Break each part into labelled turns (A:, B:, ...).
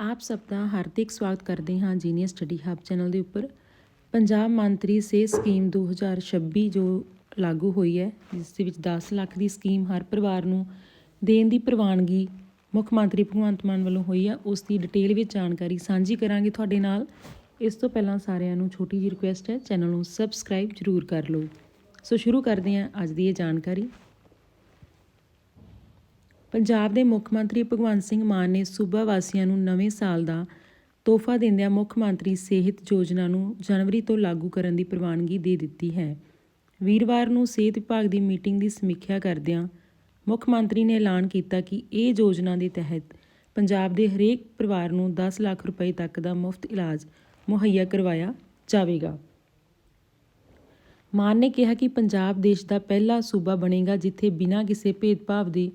A: ਆਪ ਸਭ ਦਾ ਹਾਰਦਿਕ ਸਵਾਗਤ ਕਰਦੇ ਹਾਂ ਜੀਨੀਅਸ ਸਟੱਡੀ ਹੱਬ ਚੈਨਲ ਦੇ ਉੱਪਰ। ਪੰਜਾਬ ਮੰਤਰੀ ਸਿਹਤ ਸਕੀਮ 2026 ਜੋ ਲਾਗੂ ਹੋਈ ਹੈ, ਜਿਸ ਦੇ ਵਿੱਚ 10 ਲੱਖ ਦੀ ਸਕੀਮ ਹਰ ਪਰਿਵਾਰ ਨੂੰ ਦੇਣ ਦੀ ਪ੍ਰਵਾਨਗੀ ਮੁੱਖ ਮੰਤਰੀ ਭਗਵੰਤ ਮਾਨ ਵੱਲੋਂ ਹੋਈ ਹੈ ਉਸ ਦੀ ਡਿਟੇਲ ਵਿੱਚ ਜਾਣਕਾਰੀ ਸਾਂਝੀ ਕਰਾਂਗੇ ਤੁਹਾਡੇ ਨਾਲ। ਇਸ ਤੋਂ ਪਹਿਲਾਂ ਸਾਰਿਆਂ ਨੂੰ ਛੋਟੀ ਜਿਹੀ ਰਿਕੁਐਸਟ ਹੈ, ਚੈਨਲ ਨੂੰ ਸਬਸਕ੍ਰਾਈਬ ਜ਼ਰੂਰ ਕਰ ਲਓ। ਸੋ ਸ਼ੁਰੂ ਕਰਦੇ ਹਾਂ ਅੱਜ ਦੀ ਇਹ ਜਾਣਕਾਰੀ। ਪੰਜਾਬ ਦੇ ਮੁੱਖ ਮੰਤਰੀ ਭਗਵੰਤ ਸਿੰਘ ਮਾਨ ਨੇ ਸੂਬਾ ਵਾਸੀਆਂ ਨੂੰ ਨਵੇਂ ਸਾਲ ਦਾ ਤੋਹਫਾ ਦਿੰਦਿਆਂ ਮੁੱਖ ਮੰਤਰੀ ਸਿਹਤ ਯੋਜਨਾ ਨੂੰ ਜਨਵਰੀ ਤੋਂ ਲਾਗੂ ਕਰਨ ਦੀ ਪ੍ਰਵਾਨਗੀ ਦੇ ਦਿੱਤੀ ਹੈ। ਵੀਰਵਾਰ ਨੂੰ ਸਿਹਤ ਵਿਭਾਗ ਦੀ ਮੀਟਿੰਗ ਦੀ ਸਮੀਖਿਆ ਕਰਦਿਆਂ ਮੁੱਖ ਮੰਤਰੀ ਨੇ ਐਲਾਨ ਕੀਤਾ ਕਿ ਇਹ ਯੋਜਨਾ ਦੇ ਤਹਿਤ ਪੰਜਾਬ ਦੇ ਹਰੇਕ ਪਰਿਵਾਰ ਨੂੰ 10 ਲੱਖ ਰੁਪਏ ਤੱਕ ਦਾ ਮੁਫਤ ਇਲਾਜ ਮੁਹੱਈਆ ਕਰਵਾਇਆ ਜਾਵੇਗਾ। ਮਾਨ ਨੇ ਕਿਹਾ ਕਿ ਪੰਜਾਬ ਦੇਸ਼ ਦਾ ਪਹਿਲਾ ਸੂਬਾ ਬਣੇਗਾ ਜਿੱਥੇ ਬਿਨਾਂ ਕਿਸੇ ਭੇਦਭਾਵ ਦੇ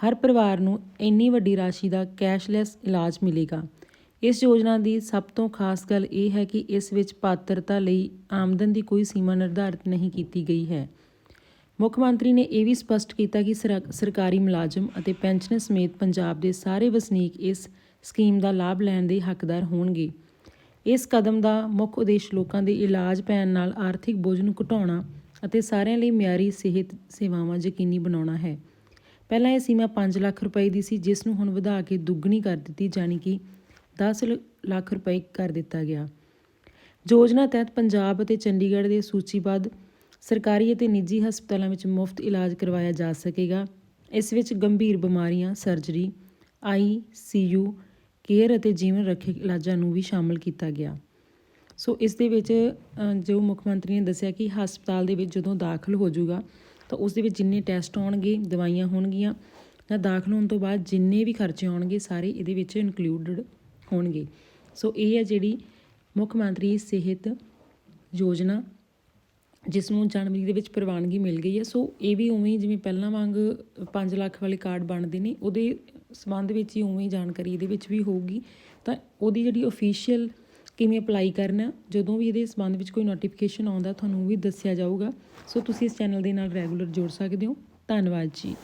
A: ਹਰ ਪਰਿਵਾਰ ਨੂੰ ਇੰਨੀ ਵੱਡੀ ਰਾਸ਼ੀ ਦਾ ਕੈਸ਼ਲੈਸ ਇਲਾਜ ਮਿਲੇਗਾ। ਇਸ ਯੋਜਨਾ ਦੀ ਸਭ ਤੋਂ ਖਾਸ ਗੱਲ ਇਹ ਹੈ ਕਿ ਇਸ ਵਿੱਚ ਪਾਤਰਤਾ ਲਈ ਆਮਦਨ ਦੀ ਕੋਈ ਸੀਮਾ ਨਿਰਧਾਰਤ ਨਹੀਂ ਕੀਤੀ ਗਈ ਹੈ। ਮੁੱਖ ਮੰਤਰੀ ਨੇ ਇਹ ਵੀ ਸਪਸ਼ਟ ਕੀਤਾ ਕਿ ਸਰਕਾਰੀ ਮੁਲਾਜ਼ਮ ਅਤੇ ਪੈਨਸ਼ਨ ਸਮੇਤ ਪੰਜਾਬ ਦੇ ਸਾਰੇ ਵਸਨੀਕ ਇਸ ਸਕੀਮ ਦਾ ਲਾਭ ਲੈਣ ਦੇ ਹੱਕਦਾਰ ਹੋਣਗੇ। ਇਸ ਕਦਮ ਦਾ ਮੁੱਖ ਉਦੇਸ਼ ਲੋਕਾਂ ਦੇ ਇਲਾਜ ਪੈਣ ਨਾਲ ਆਰਥਿਕ ਬੋਝ ਨੂੰ ਘਟਾਉਣਾ ਅਤੇ ਸਾਰਿਆਂ ਲਈ ਮਿਆਰੀ ਸਿਹਤ ਸੇਵਾਵਾਂ ਯਕੀਨੀ ਬਣਾਉਣਾ ਹੈ। ਪਹਿਲਾਂ ਇਹ ਸੀਮਾ 5 ਲੱਖ ਰੁਪਏ ਦੀ ਸੀ ਜਿਸ ਨੂੰ ਹੁਣ ਵਧਾ ਕੇ ਦੁੱਗਣੀ ਕਰ ਦਿੱਤੀ, ਜਾਣੀ ਕਿ 10 ਲ- ਲੱਖ ਰੁਪਏ ਕਰ ਦਿੱਤਾ ਗਿਆ। ਯੋਜਨਾ ਤਹਿਤ ਪੰਜਾਬ ਅਤੇ ਚੰਡੀਗੜ੍ਹ ਦੇ ਸੂਚੀਬੱਧ ਸਰਕਾਰੀ ਅਤੇ ਨਿੱਜੀ ਹਸਪਤਾਲਾਂ ਵਿੱਚ ਮੁਫਤ ਇਲਾਜ ਕਰਵਾਇਆ ਜਾ ਸਕੇਗਾ। ਇਸ ਵਿੱਚ ਗੰਭੀਰ ਬਿਮਾਰੀਆਂ, surgery, I C U, care ਅਤੇ ਜੀਵਨ ਰੱਖਿਅਕ ਇਲਾਜਾਂ ਨੂੰ ਵੀ ਸ਼ਾਮਲ ਕੀਤਾ ਗਿਆ। ਸੋ ਇਸ ਦੇ ਵਿੱਚ ਜੋ ਮੁੱਖ ਮੰਤਰੀ ਨੇ ਦੱਸਿਆ ਕਿ ਹਸਪਤਾਲ ਦੇ ਵਿੱਚ ਜਦੋਂ ਦਾਖਲ ਹੋ ਜਾਊਗਾ ਤਾਂ ਉਸ ਦੇ ਵਿੱਚ ਜਿੰਨੇ ਟੈਸਟ ਹੋਣਗੇ ਦਵਾਈਆਂ ਹੋਣਗੀਆਂ, ਜਾਂ ਦਾਖਲ ਹੋਣ ਤੋਂ ਬਾਅਦ ਜਿੰਨੇ ਵੀ ਖਰਚੇ ਆਉਣਗੇ, ਸਾਰੇ ਇਹਦੇ ਵਿੱਚ ਇਨਕਲੂਡਡ ਹੋਣਗੇ। ਸੋ ਇਹ ਹੈ ਜਿਹੜੀ ਮੁੱਖ ਮੰਤਰੀ ਸਿਹਤ ਯੋਜਨਾ, ਜਿਸ ਨੂੰ ਜਨਵਰੀ ਦੇ ਵਿੱਚ ਪ੍ਰਵਾਨਗੀ ਮਿਲ ਗਈ ਹੈ। ਸੋ ਇਹ ਵੀ ਉਵੇਂ ਹੀ ਜਿਵੇਂ ਪਹਿਲਾਂ ਵਾਂਗ 5 ਲੱਖ ਵਾਲੇ ਕਾਰਡ ਬਣਦੇ ਨੇ, ਉਹਦੇ ਸੰਬੰਧ ਵਿੱਚ ਹੀ ਉਵੇਂ ਹੀ ਜਾਣਕਾਰੀ ਇਹਦੇ ਵਿੱਚ ਵੀ ਹੋਊਗੀ। ਤਾਂ ਉਹਦੀ ਜਿਹੜੀ ਅਫੀਸ਼ੀਅਲ ਕਿਵੇਂ ਅਪਲਾਈ ਕਰਨਾ, ਜਦੋਂ ਵੀ ਇਹਦੇ ਸੰਬੰਧ ਵਿੱਚ ਕੋਈ ਨੋਟੀਫਿਕੇਸ਼ਨ ਆਉਂਦਾ, ਤੁਹਾਨੂੰ ਵੀ ਦੱਸਿਆ ਜਾਊਗਾ। ਸੋ ਤੁਸੀਂ ਇਸ ਚੈਨਲ ਦੇ ਨਾਲ ਰੈਗੂਲਰ ਜੁੜ ਸਕਦੇ ਹੋ। ਧੰਨਵਾਦ ਜੀ।